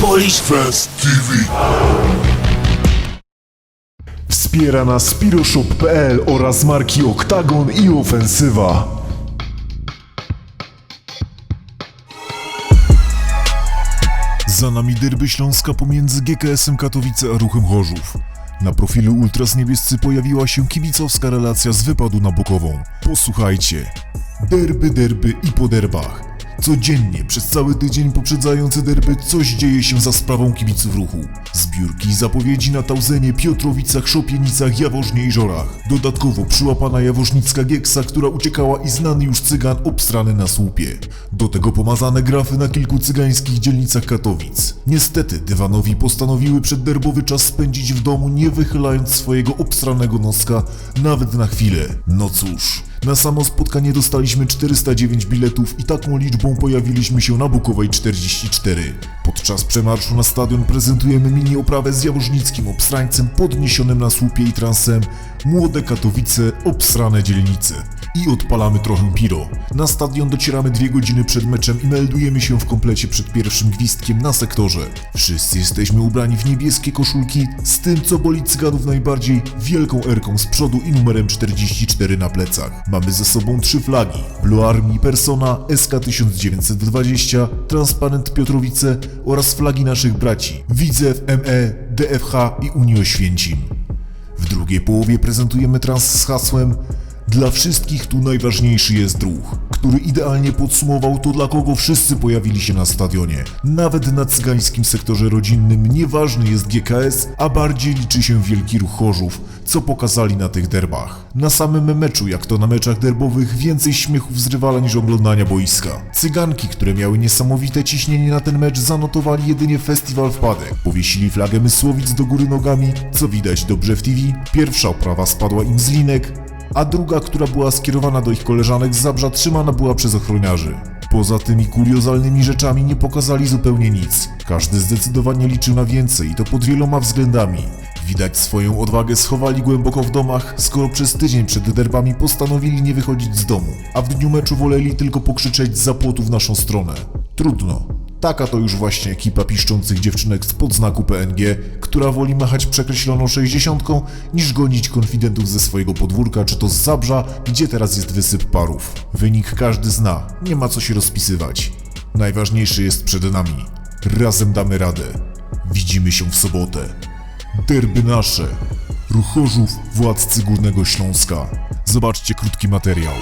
Polish TV. Wspiera nas Spiroshop.pl oraz marki Oktagon i Ofensywa. Za nami derby Śląska pomiędzy GKS-em Katowice a Ruchem Chorzów. Na profilu Ultras Niebiescy pojawiła się kibicowska relacja z wypadu na Bokową. Posłuchajcie. Derby, derby i po derbach. Codziennie, przez cały tydzień poprzedzający derby, coś dzieje się za sprawą kibiców ruchu. Zbiórki i zapowiedzi na Tauzenie, Piotrowicach, Szopienicach, Jaworznie i Żorach. Dodatkowo przyłapana jaworznicka Gieksa, która uciekała i znany już cygan obstrany na słupie. Do tego pomazane grafy na kilku cygańskich dzielnicach Katowic. Niestety, dywanowi postanowiły przedderbowy czas spędzić w domu, nie wychylając swojego obstranego noska nawet na chwilę. No cóż, na samo spotkanie dostaliśmy 409 biletów i taką liczbą pojawiliśmy się na Bukowej 44. Podczas przemarszu na stadion prezentujemy mini oprawę z jaworznickim obstrańcem podniesionym na słupie i transem Młode Katowice, obsrane dzielnice. I odpalamy trochę piro. Na stadion docieramy dwie godziny przed meczem i meldujemy się w komplecie przed pierwszym gwizdkiem na sektorze. Wszyscy jesteśmy ubrani w niebieskie koszulki, z tym co boli cyganów najbardziej, wielką erką z przodu i numerem 44 na plecach. Mamy ze sobą trzy flagi. Blue Army Persona, SK 1920, Transparent Piotrowice oraz flagi naszych braci Widzew, ME, DFH i Unii Oświęcim. W drugiej połowie prezentujemy trans z hasłem Dla wszystkich tu najważniejszy jest ruch, który idealnie podsumował to, dla kogo wszyscy pojawili się na stadionie. Nawet na cygańskim sektorze rodzinnym nieważny jest GKS, a bardziej liczy się wielki ruch Chorzów, co pokazali na tych derbach. Na samym meczu, jak to na meczach derbowych, więcej śmiechów z rywala niż oglądania boiska. Cyganki, które miały niesamowite ciśnienie na ten mecz, zanotowali jedynie festiwal wpadek. Powiesili flagę Mysłowic do góry nogami, co widać dobrze w TV. Pierwsza oprawa spadła im z linek, a druga, która była skierowana do ich koleżanek z Zabrza, trzymana była przez ochroniarzy. Poza tymi kuriozalnymi rzeczami nie pokazali zupełnie nic. Każdy zdecydowanie liczył na więcej i to pod wieloma względami. Widać swoją odwagę schowali głęboko w domach, skoro przez tydzień przed derbami postanowili nie wychodzić z domu, a w dniu meczu woleli tylko pokrzyczeć z zapłotu w naszą stronę. Trudno. Taka to już właśnie ekipa piszczących dziewczynek z podznaku PNG, która woli machać przekreśloną 60 niż gonić konfidentów ze swojego podwórka, czy to z Zabrza, gdzie teraz jest wysyp parów. Wynik każdy zna, nie ma co się rozpisywać. Najważniejszy jest przed nami. Razem damy radę. Widzimy się w sobotę. Derby nasze. Ruchorzów, władcy Górnego Śląska. Zobaczcie krótki materiał.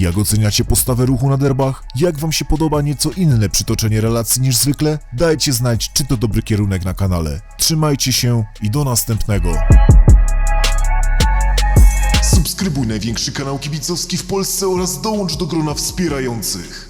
Jak oceniacie postawę ruchu na derbach? Jak wam się podoba nieco inne przytoczenie relacji niż zwykle? Dajcie znać, czy to dobry kierunek na kanale. Trzymajcie się i do następnego. Subskrybuj największy kanał kibicowski w Polsce oraz dołącz do grona wspierających.